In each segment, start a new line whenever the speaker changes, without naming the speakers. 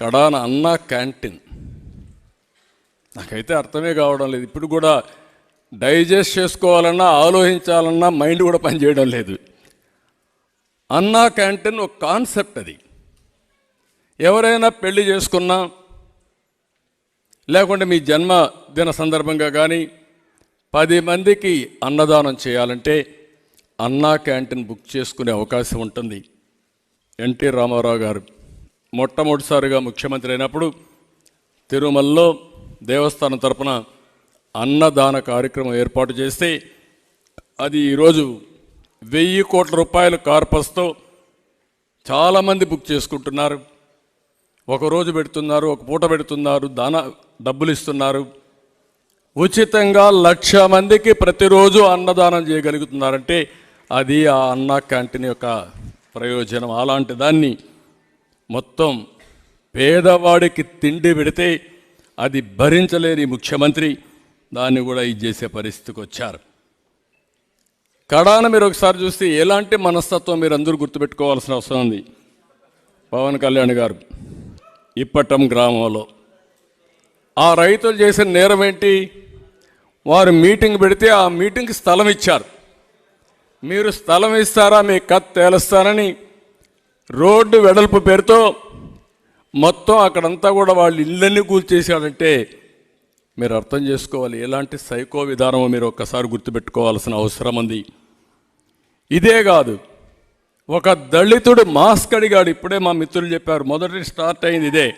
కడాన అన్న క్యాంటీన్. నాకైతే అర్థమే కావడం లేదు. ఇప్పుడు కూడా డైజెస్ట్ చేసుకోవాలన్నా ఆలోచించాలన్నా మైండ్ కూడా పనిచేయడం లేదు. అన్నా క్యాంటీన్ ఒక కాన్సెప్ట్ అది. ఎవరైనా పెళ్ళి చేసుకున్నా లేకుంటే మీ జన్మదిన సందర్భంగా కానీ పది మందికి అన్నదానం చేయాలంటే అన్నా క్యాంటీన్ బుక్ చేసుకునే అవకాశం ఉంటుంది. ఎన్టీ రామారావు గారు మొట్టమొదటిసారిగా ముఖ్యమంత్రి అయినప్పుడు తిరుమలలో దేవస్థానం తరపున అన్నదాన కార్యక్రమం ఏర్పాటు చేస్తే అది ఈరోజు వెయ్యి కోట్ల రూపాయల కార్పస్తో చాలామంది బుక్ చేసుకుంటున్నారు. ఒక రోజు పెడుతున్నారు ఒక పూట పెడుతున్నారు దాన డబ్బులు ఇస్తున్నారు. ఉచితంగా లక్ష మందికి ప్రతిరోజు అన్నదానం చేయగలుగుతున్నారంటే అది ఆ అన్న క్యాంటీన్ యొక్క ప్రయోజనం. అలాంటి దాన్ని మొత్తం పేదవాడికి తిండి పెడితే అది భరించలేని ముఖ్యమంత్రి. దాన్ని కూడా ఇది చేసే పరిస్థితికి వచ్చారు. కడాన మీరు ఒకసారి చూస్తే ఎలాంటి మనస్తత్వం మీరు అందరూ గుర్తుపెట్టుకోవాల్సిన అవసరం ఉంది. పవన్ కళ్యాణ్ గారు ఇప్పటం గ్రామంలో. ఆ రైతులు చేసిన నేరం ఏంటి? వారు మీటింగ్ పెడితే ఆ మీటింగ్కి స్థలం ఇచ్చారు. మీరు స్థలం ఇస్తారా? మీ కత్ తేలుస్తానని రోడ్డు వెడల్పు పేరుతో మొత్తం అక్కడంతా కూడా వాళ్ళు ఇళ్ళన్నీ కూల్చేశాడంటే మీరు అర్థం చేసుకోవాలి. ఎలాంటి సైకో విధానమో మీరు ఒక్కసారి గుర్తుపెట్టుకోవాల్సిన అవసరం ఉంది. ఇదే కాదు ఒక దళితుడు మాస్క్ అడిగాడు. ఇప్పుడే మా మిత్రులు చెప్పారు మొదటి స్టార్ట్ అయింది ఇదే.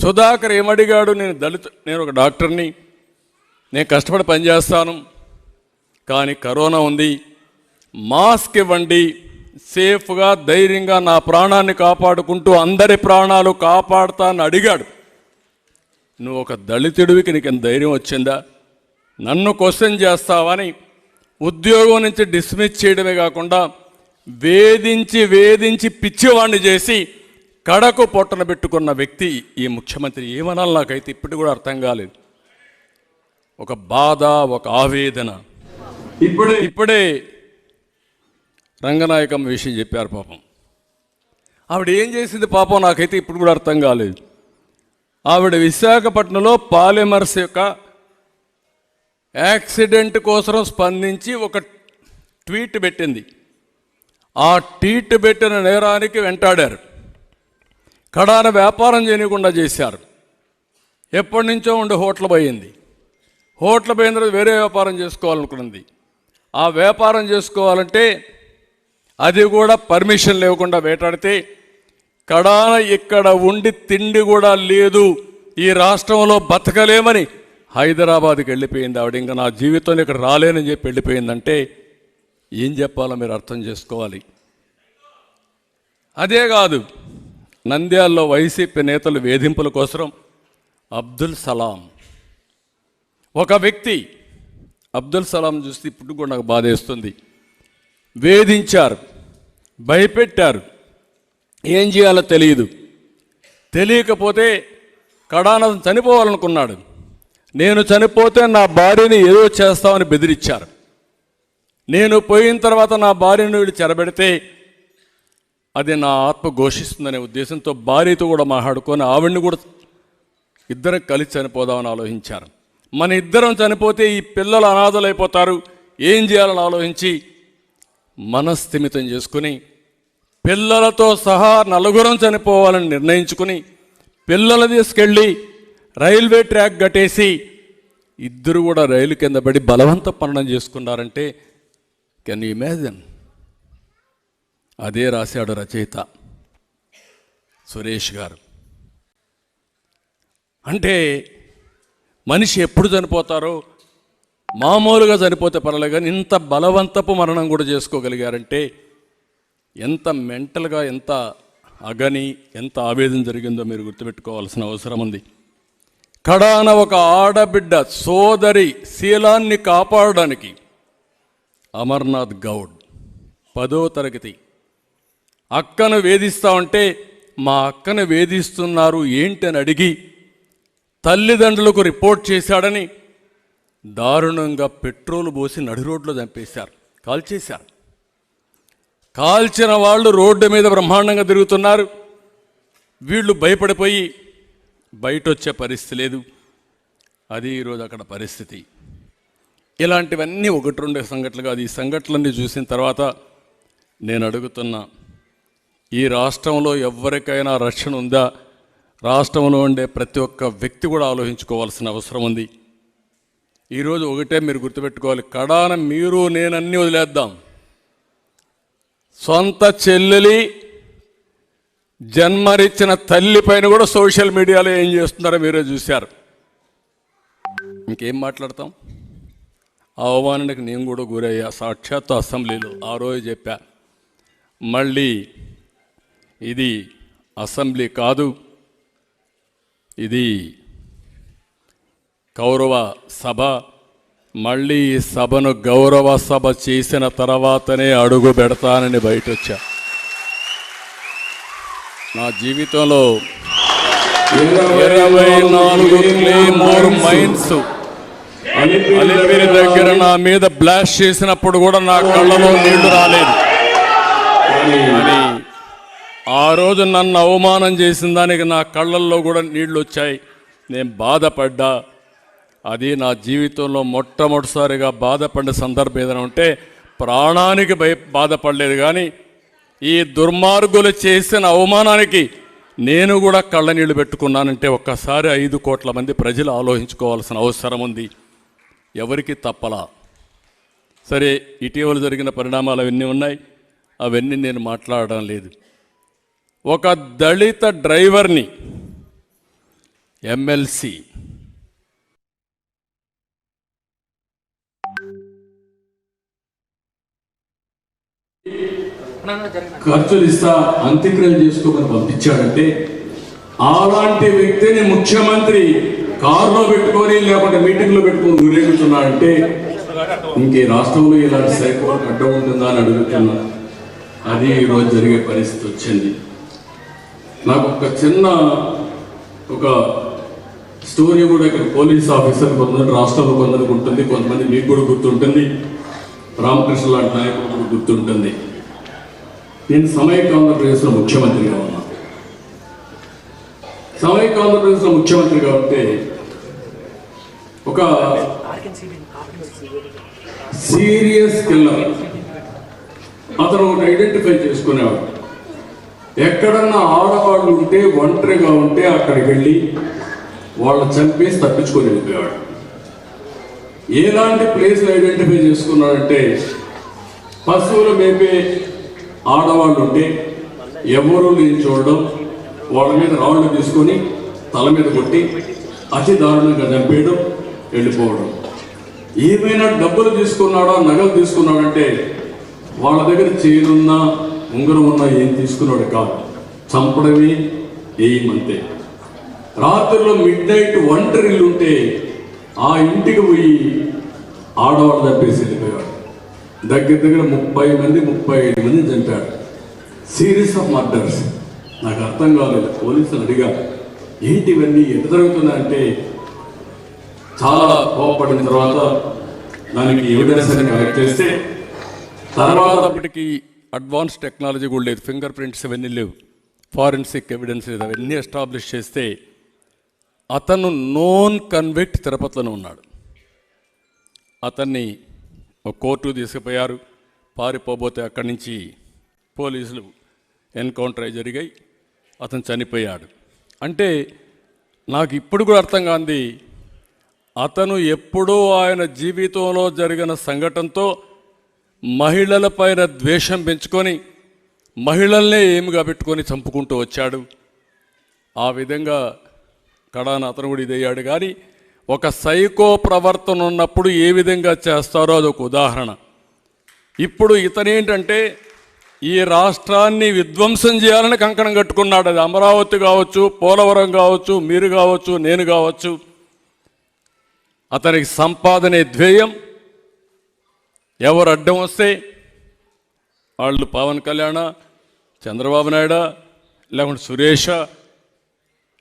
సుధాకర్ ఏమడిగాడు నేను దళితు నేను ఒక డాక్టర్ని నేను కష్టపడి పనిచేస్తాను కానీ కరోనా ఉంది మాస్క్ ఇవ్వండి సేఫ్గా ధైర్యంగా నా ప్రాణాన్ని కాపాడుకుంటూ అందరి ప్రాణాలు కాపాడుతానని అడిగాడు. నువ్వు ఒక దళితుడివికి నీకు ఎంత ధైర్యం వచ్చిందా? నన్ను క్వశ్చన్ చేస్తావని ఉద్యోగం నుంచి డిస్మిస్ చేయడమే కాకుండా వేధించి వేధించి పిచ్చివాణ్ణి చేసి కడకు పొట్టన పెట్టుకున్న వ్యక్తి ఈ ముఖ్యమంత్రి ఏమనాలి నాకైతే ఇప్పటికి కూడా అర్థం కాలేదు. ఒక బాధ ఒక ఆవేదన. ఇప్పుడే ఇప్పుడే రంగనాయకమ్మ విషయం చెప్పారు పాపం. ఆవిడ ఏం చేసింది పాపం నాకైతే ఇప్పుడు కూడా అర్థం కాలేదు. ఆవిడ విశాఖపట్నంలో పాలిమర్స్ యొక్క యాక్సిడెంట్ కోసం స్పందించి ఒక ట్వీట్ పెట్టింది. ఆ ట్వీట్ పెట్టిన నేరానికి వెంటాడారు. కడాన వ్యాపారం చేయకుండా చేశారు. ఎప్పటి నుంచో ఉండి హోటల్ పోయింది. హోటల్ పోయిన తర్వాత వేరే వ్యాపారం చేసుకోవాలనుకున్నది ఆ వ్యాపారం చేసుకోవాలంటే అది కూడా పర్మిషన్ లేకుండా వేటాడితే కడాన ఇక్కడ ఉండి తిండి కూడా లేదు. ఈ రాష్ట్రంలో బతకలేమని హైదరాబాద్కి వెళ్ళిపోయింది ఆవిడ. ఇంకా నా జీవితంలో ఇక్కడ రాలేనని చెప్పి వెళ్ళిపోయిందంటే ఏం చెప్పాలో మీరు అర్థం చేసుకోవాలి. అదే కాదు నంద్యాల్లో వైసీపీ నేతలు వేధింపుల కోసం అబ్దుల్ సలాం. ఒక వ్యక్తి అబ్దుల్ సలాం చూస్తే ఇప్పుడు కూడా నాకు బాధేస్తుంది. వేధించారు భయపెట్టారు. ఏం చేయాలో తెలియదు. తెలియకపోతే కడానందం చనిపోవాలనుకున్నాడు. నేను చనిపోతే నా భార్యని ఏదో చేస్తామని బెదిరించారు. నేను పోయిన తర్వాత నా భార్యను వీడు చెరబెడితే అది నా ఆత్మ ఘోషిస్తుందనే ఉద్దేశంతో భార్యతో కూడా మాట్లాడుకొని ఆవిడ్ని కూడా ఇద్దరం కలిసి చనిపోదామని ఆలోచించారు. మన ఇద్దరం చనిపోతే ఈ పిల్లలు అనాథలైపోతారు. ఏం చేయాలని ఆలోచించి మనస్థిమితం చేసుకుని పిల్లలతో సహా నలుగురం చనిపోవాలని నిర్ణయించుకుని పిల్లలు తీసుకెళ్ళి రైల్వే ట్రాక్ కట్టేసి ఇద్దరు కూడా రైలు కింద పడి బలవంత పనడం చేసుకున్నారంటే కెన్ యూ ఇమాజిన్? అదే రాశాడు రచయిత సురేష్ గారు. అంటే మనిషి ఎప్పుడు చనిపోతారో మామూలుగా చనిపోతే పర్వాలేదు కానీ ఇంత బలవంతపు మరణం కూడా చేసుకోగలిగారంటే ఎంత మెంటల్గా ఎంత అగని ఎంత ఆవేదన జరిగిందో మీరు గుర్తుపెట్టుకోవాల్సిన అవసరం ఉంది. కడాన ఒక ఆడబిడ్డ సోదరి శీలాన్ని కాపాడడానికి అమర్నాథ్ గౌడ్ పదో తరగతి అక్కను వేధిస్తా ఉంటే మా అక్కను వేధిస్తున్నారు ఏంటి అని అడిగి తల్లిదండ్రులకు రిపోర్ట్ చేశాడని దారుణంగా పెట్రోల్ పోసి నడి రోడ్లో చంపేశారు. కాల్చేశారు. కాల్చిన వాళ్ళు రోడ్డు మీద బ్రహ్మాండంగా తిరుగుతున్నారు. వీళ్ళు భయపడిపోయి బయట వచ్చే పరిస్థితి లేదు. అది ఈరోజు అక్కడ పరిస్థితి. ఇలాంటివన్నీ ఒకటి రెండు సంఘటనలు కాదు. ఈ సంఘటనలన్నీ చూసిన తర్వాత నేను అడుగుతున్నా ఈ రాష్ట్రంలో ఎవరికైనా రక్షణ ఉందా? రాష్ట్రంలో ఉండే ప్రతి ఒక్క వ్యక్తి కూడా ఆలోచించుకోవాల్సిన అవసరం ఉంది. ఈరోజు ఒకటే మీరు గుర్తుపెట్టుకోవాలి. కడాన మీరు నేను వదిలేద్దాం. సొంత చెల్లెలి జన్మరిచ్చిన తల్లి పైన కూడా సోషల్ మీడియాలో ఏం చేస్తున్నారో మీరే చూశారు. ఇంకేం మాట్లాడతాం? అవమానానికి నేను కూడా గురయ్యా. సాక్షాత్తు అసెంబ్లీలో ఆ రోజు చెప్పా. మళ్ళీ ఇది అసెంబ్లీ కాదు. ఇది కౌరవ సభ మళ్ళీ ఈ సభను గౌరవ సభ చేసిన తర్వాతనే అడుగు పెడతానని బయట వచ్చా నా జీవితంలో ఇరవై నాలుగు క్లేమోర్ మైన్స్ అలిపిరి దగ్గర నా మీద బ్లాస్ట్ చేసినప్పుడు కూడా నా కళ్ళలో నీళ్ళు రాలేదు. అని ఆ రోజు నన్ను అవమానం చేసిన దానికి నా కళ్ళల్లో కూడా నీళ్ళు వచ్చాయి నేను బాధపడ్డా. అది నా జీవితంలో మొట్టమొదటిసారిగా బాధపడిన సందర్భం ఏదైనా ఉంటే ప్రాణానికి భయ బాధపడలేదు కానీ ఈ దుర్మార్గులు చేసిన అవమానానికి నేను కూడా కళ్ళనీళ్ళు పెట్టుకున్నానంటే ఒక్కసారి ఐదు కోట్ల మంది ప్రజలు ఆలోచించుకోవాల్సిన అవసరం ఉంది. ఎవరికి తప్పలా? సరే ఇటీవల జరిగిన పరిణామాలు అవన్నీ ఉన్నాయి. అవన్నీ నేను మాట్లాడడం లేదు. ఒక దళిత డ్రైవర్ని ఎమ్మెల్సీ ఖర్చులు ఇస్తా అంత్యక్రియలు చేసుకోమని పంపించాడంటే అలాంటి వ్యక్తిని ముఖ్యమంత్రి కారులో పెట్టుకొని లేకుంటే మీటింగ్లో పెట్టుకొని ఊరేగుతున్నాడంటే ఇంకే రాష్ట్రంలో ఇలాంటి సైకోలకు అడ్డం ఉంటుందా అని అడుగుతున్నా. అది ఈరోజు జరిగే పరిస్థితి వచ్చింది. నాకు ఒక చిన్న ఒక స్టోరీ కూడా ఇక్కడ పోలీస్ ఆఫీసర్ కొంతమంది రాష్ట్రంలో కొందరికి ఉంటుంది కొంతమంది మీకు కూడా గుర్తుంటుంది. రామకృష్ణ లాంటి నాయకుడు కూడా గుర్తుంటుంది. నేను సమైక్య ఆంధ్రప్రదేశ్లో ముఖ్యమంత్రిగా ఉన్నా. సమైక్య ఆంధ్రప్రదేశ్లో ముఖ్యమంత్రిగా ఉంటే ఒక సీరియస్ కిల్లర్. అతను ఒకటి ఐడెంటిఫై చేసుకునేవాడు. ఎక్కడన్నా ఆడవాళ్ళు ఉంటే ఒంటరిగా ఉంటే అక్కడికి వెళ్ళి వాళ్ళని చంపేసి తప్పించుకొని వెళ్ళిపోయాడు ఎలాంటి ప్లేస్ ఐడెంటిఫై చేసుకున్నాడంటే పశువులు మేపే ఆడవాళ్ళు ఉంటే ఎవరూ లేని చూడడం వాళ్ళ మీద రాళ్ళు తీసుకొని తల మీద కొట్టి అతి దారుణంగా చంపేయడం వెళ్ళిపోవడం. ఏమైనా డబ్బులు తీసుకున్నాడా నగలు తీసుకున్నాడంటే వాళ్ళ దగ్గర చేరున్నా ఉంగరం ఉన్నా ఏం తీసుకున్నాడు కాదు. చంపడమే ఏమంతే రాత్రిలో మిడ్ నైట్ ఒంటరి ఇల్లు ఉంటే ఆ ఇంటికి పోయి ఆడవాళ్ళు తప్పేసి దగ్గర దగ్గర ముప్పై మంది ముప్పై ఐదు మంది చంపాడు సిరీస్ ఆఫ్ మర్డర్స్ నాకు అర్థం కాలేదు. పోలీసులు అడిగా ఏంటి ఇవన్నీ? ఎంత జరుగుతుందంటే చాలా కోపపడిన తర్వాత దానికి ఎవిడెన్స్ అని కలెక్ట్ చేస్తే తర్వాత అప్పటికి అడ్వాన్స్ టెక్నాలజీ కూడా లేదు. ఫింగర్ ప్రింట్స్ ఇవన్నీ లేవు. ఫారెన్సిక్ ఎవిడెన్స్ లేదు. అవన్నీ ఎస్టాబ్లిష్ చేస్తే అతను నోన్ కన్విక్ట్ తిరుపతిలోనే ఉన్నాడు. అతన్ని ఒక కోర్టు తీసుకుపోయారు. పారిపోబోతే అక్కడి నుంచి పోలీసులు ఎన్కౌంటర్ అయి జరిగాయి. అతను చనిపోయాడు. అంటే నాకు ఇప్పుడు కూడా అర్థం కాంది అతను ఎప్పుడూ ఆయన జీవితంలో జరిగిన సంఘటనతో మహిళలపైన ద్వేషం పెంచుకొని మహిళల్నే ఏమిగా పెట్టుకొని చంపుకుంటూ వచ్చాడు. ఆ విధంగా కడాన అతను కూడా ఇదయ్యాడు. కానీ ఒక సైకో ప్రవర్తన ఉన్నప్పుడు ఏ విధంగా చేస్తారో అదొక ఉదాహరణ. ఇప్పుడు ఇతనేంటంటే ఈ రాష్ట్రాన్ని విధ్వంసం చేయాలని కంకణం కట్టుకున్నాడు. అది అమరావతి కావచ్చు పోలవరం కావచ్చు మీరు కావచ్చు నేను కావచ్చు. అతనికి సంపాదనే ధ్యేయం. ఎవరు అడ్డం వస్తే వాళ్ళు పవన్ కళ్యాణ చంద్రబాబు నాయుడు లేకుంటే సురేష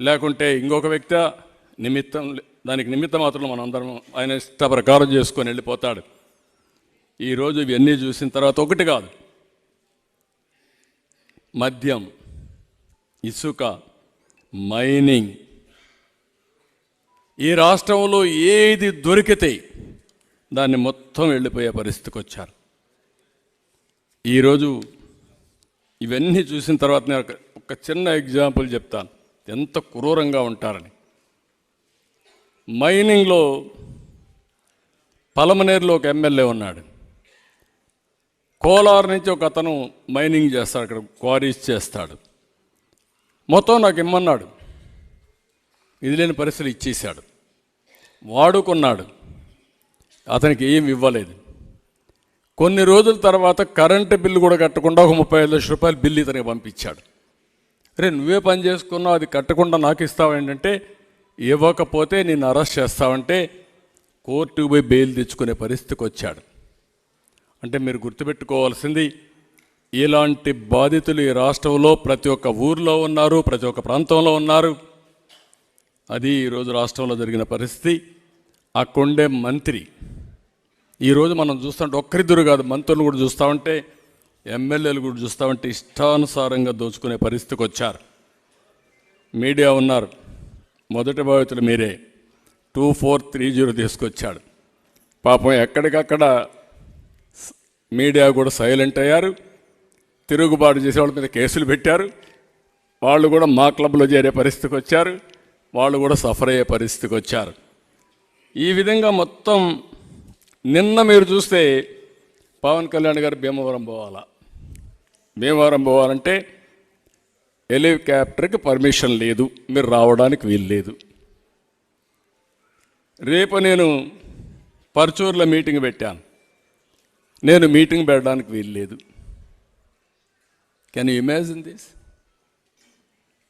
లేకుంటే ఇంకొక వ్యక్తి నిమిత్తం దానికి నిమిత్త మాత్రం మనందరం అందరం ఆయన ఇష్ట ప్రకారం చేసుకొని వెళ్ళిపోతాడు. ఈరోజు ఇవన్నీ చూసిన తర్వాత ఒకటి కాదు. మద్యం ఇసుక మైనింగ్ ఈ రాష్ట్రంలో ఏది దొరికితే దాన్ని మొత్తం వెళ్ళిపోయే పరిస్థితికి వచ్చారు. ఈరోజు ఇవన్నీ చూసిన తర్వాత నేను ఒక చిన్న ఎగ్జాంపుల్ చెప్తాను. ఎంత క్రూరంగా ఉంటారని. మైనింగ్లో పలమనేరులో ఒక ఎమ్మెల్యే ఉన్నాడు. కోలార్ నుంచి ఒక అతను మైనింగ్ చేస్తాడు అక్కడ క్వారీస్ చేస్తాడు. మొత్తం నాకు ఇమ్మన్నాడు. ఇది లేని పరిస్థితులు ఇచ్చేశాడు వాడుకున్నాడు. అతనికి ఏం ఇవ్వలేదు. కొన్ని రోజుల తర్వాత కరెంటు బిల్లు కూడా కట్టకుండా ఒక ముప్పై ఐదు లక్షల రూపాయలు బిల్లు ఇతనికి పంపించాడు. రే నువ్వే పని చేసుకున్నావు అది కట్టకుండా నాకు ఇస్తావు ఏంటంటే ఇవ్వకపోతే నేను అరెస్ట్ చేస్తావంటే కోర్టుకు పోయి బెయిల్ తెచ్చుకునే పరిస్థితికి వచ్చాడు. అంటే మీరు గుర్తుపెట్టుకోవాల్సింది ఇలాంటి బాధితులు ఈ రాష్ట్రంలో ప్రతి ఒక్క ఊర్లో ఉన్నారు ప్రతి ఒక్క ప్రాంతంలో ఉన్నారు. అది ఈరోజు రాష్ట్రంలో జరిగిన పరిస్థితి. ఆ కొండే మంత్రి ఈరోజు మనం చూస్తుంటే ఒక్కరిద్దరు కాదు మంత్రులు కూడా చూస్తామంటే ఎమ్మెల్యేలు కూడా చూస్తామంటే ఇష్టానుసారంగా దోచుకునే పరిస్థితికి వచ్చారు. మీడియా ఉన్నారు. మొదటి బాధితులు మీరే. టూ ఫోర్ త్రీ జీరో తీసుకొచ్చాడు. పాపం ఎక్కడికక్కడ మీడియా కూడా సైలెంట్ అయ్యారు. తిరుగుబాటు చేసే వాళ్ళ మీద కేసులు పెట్టారు. వాళ్ళు కూడా మా క్లబ్లో చేరే పరిస్థితికి వచ్చారు. వాళ్ళు కూడా సఫర్ అయ్యే పరిస్థితికి వచ్చారు. ఈ విధంగా మొత్తం నిన్న మీరు చూస్తే పవన్ కళ్యాణ్ గారు భీమవరం పోవాలా? భీమవరం పోవాలంటే హెలికాప్టర్కి పర్మిషన్ లేదు మీరు రావడానికి వీలు లేదు. రేపు నేను పర్చూర్లో మీటింగ్ పెట్టాను. నేను మీటింగ్ పెట్టడానికి వీలు లేదు. కెన్ ఇమాజిన్ దిస్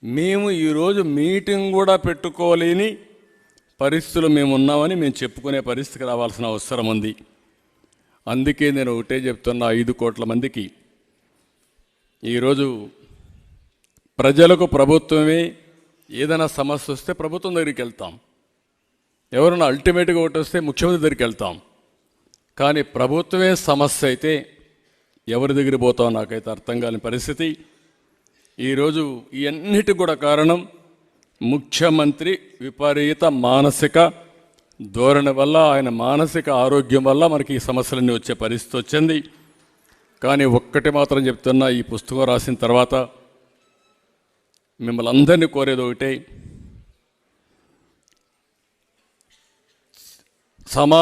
మేము ఈరోజు మీటింగ్ కూడా పెట్టుకోలేని పరిస్థితులు మేము ఉన్నామని మేము చెప్పుకునే పరిస్థితికి రావాల్సిన అవసరం ఉంది. అందుకే నేను ఒకటే చెప్తున్నా ఐదు కోట్ల మందికి. ఈరోజు ప్రజలకు ప్రభుత్వమే ఏదైనా సమస్య వస్తే ప్రభుత్వం దగ్గరికి వెళ్తాం. ఎవరైనా అల్టిమేట్గా ఒకటి వస్తే ముఖ్యమంత్రి దగ్గరికి వెళ్తాం. కానీ ప్రభుత్వమే సమస్య అయితే ఎవరి దగ్గర పోతాం నాకైతే అర్థం కాని పరిస్థితి. ఈరోజు ఇవన్నిటి కూడా కారణం ముఖ్యమంత్రి విపరీత మానసిక ధోరణి వల్ల ఆయన మానసిక ఆరోగ్యం వల్ల మనకి ఈ సమస్యలన్నీ వచ్చే పరిస్థితి వచ్చింది. కానీ ఒక్కటి మాత్రం చెప్తున్నా ఈ పుస్తకం రాసిన తర్వాత మిమ్మల్ని అందరినీ కోరేది ఒకటే. సమా